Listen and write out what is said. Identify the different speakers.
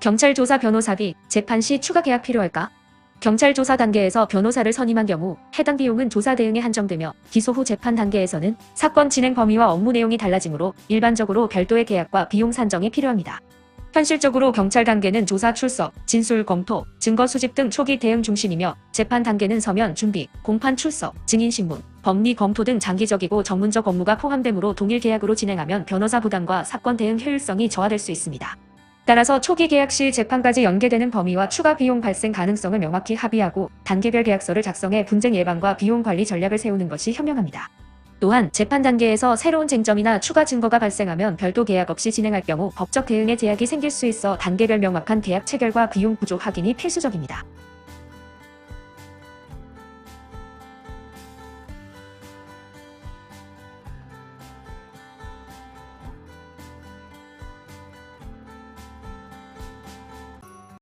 Speaker 1: 경찰 조사 변호사비, 재판 시 추가 계약 필요할까? 경찰 조사 단계에서 변호사를 선임한 경우 해당 비용은 조사 대응에 한정되며 기소 후 재판 단계에서는 사건 진행 범위와 업무 내용이 달라지므로 일반적으로 별도의 계약과 비용 산정이 필요합니다. 현실적으로 경찰 단계는 조사 출석, 진술 검토, 증거 수집 등 초기 대응 중심이며 재판 단계는 서면 준비, 공판 출석, 증인 신문, 법리 검토 등 장기적이고 전문적 업무가 포함되므로 동일 계약으로 진행하면 변호사 부담과 사건 대응 효율성이 저하될 수 있습니다. 따라서 초기 계약 시 재판까지 연계되는 범위와 추가 비용 발생 가능성을 명확히 합의하고 단계별 계약서를 작성해 분쟁 예방과 비용 관리 전략을 세우는 것이 현명합니다. 또한 재판 단계에서 새로운 쟁점이나 추가 증거가 발생하면 별도 계약 없이 진행할 경우 법적 대응에 제약이 생길 수 있어 단계별 명확한 계약 체결과 비용 구조 확인이 필수적입니다.